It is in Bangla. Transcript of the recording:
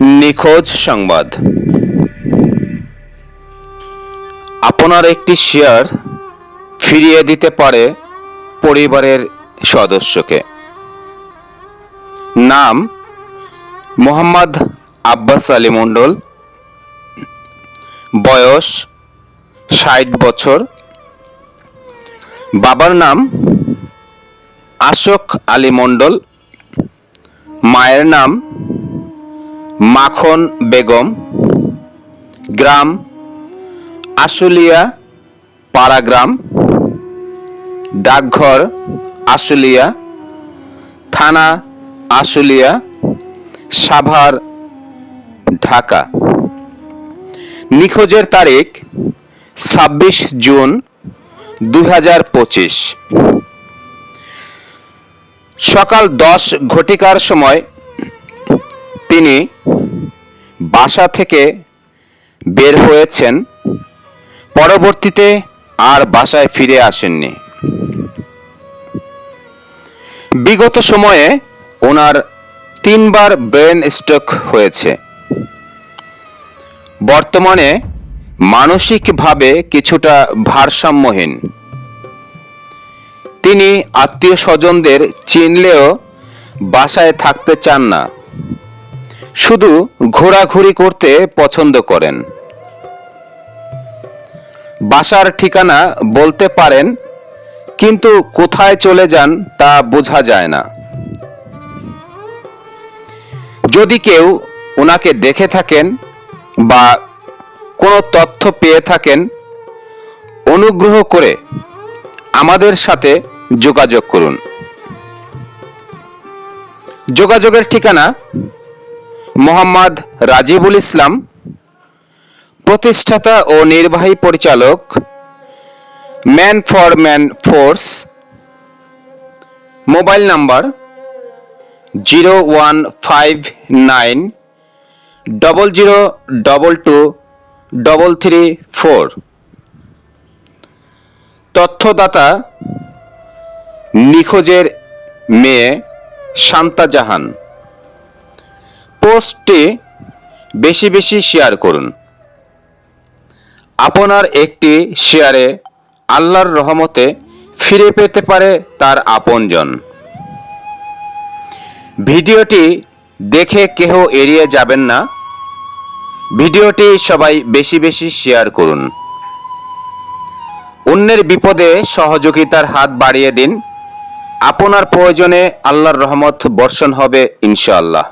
নিখোঁজ সংবাদ। আপনার একটি শেয়ার ফিরিয়ে দিতে পারে পরিবারের সদস্যকে। নাম মোহাম্মদ আব্বাস আলী মণ্ডল। বয়স ষাট বছর। বাবার নাম আশোক আলী মণ্ডল। মায়ের নাম মাখন, বেগম। গ্রাম, আশুলিয়া পাড়াগ্রাম ডাকঘর, আশুলিয়া। থানা, আশুলিয়া। সাভার, ঢাকা। নিখোঁজের তারিখ, ছাব্বিশ জুন দুই হাজার পঁচিশ। সকাল দশ ঘটিকার সময় তিনি বাসা থেকে বের হয়েছেন। পরবর্তীতে আর বাসায় ফিরে আসেননি। বিগত সময়ে ওনার তিনবার ব্রেন স্ট্রোক হয়েছে। বর্তমানে মানসিকভাবে কিছুটা ভারসাম্যহীন। তিনি আত্মীয় স্বজনদের চিনলেও বাসায় থাকতে চান না। শুধু ঘোরাঘুরি করতে পছন্দ করেন। বাসার ঠিকানা বলতে পারেন, কিন্তু কোথায় চলে যান তা বোঝা যায় না। যদি কেউ ওনাকে দেখে থাকেন বা কোনো তথ্য পেয়ে থাকেন, অনুগ্রহ করে আমাদের সাথে যোগাযোগ করুন। যোগাযোগের ঠিকানা মোহাম্মদ রাজিবুল ইসলাম, প্রতিষ্ঠাতা ও নির্বাহী পরিচালক, man for man force, mobile number zero one five nine double zero double two double three four. তথ্যদাতা নিখোঁজের মেয়ে শান্তা জাহান। পোস্টটি বেশি বেশি শেয়ার করুন। আপনার একটি শেয়ারে আল্লাহর রহমতে ফিরে পেতে পারে তার আপনজন। ভিডিওটি দেখে কেহ এড়িয়ে যাবেন না। ভিডিওটি সবাই বেশি বেশি শেয়ার করুন। অন্যের বিপদে সহযোগিতার হাত বাড়িয়ে দিন। আপনার প্রয়োজনে আল্লাহর রহমত বর্ষণ হবে ইনশাআল্লাহ।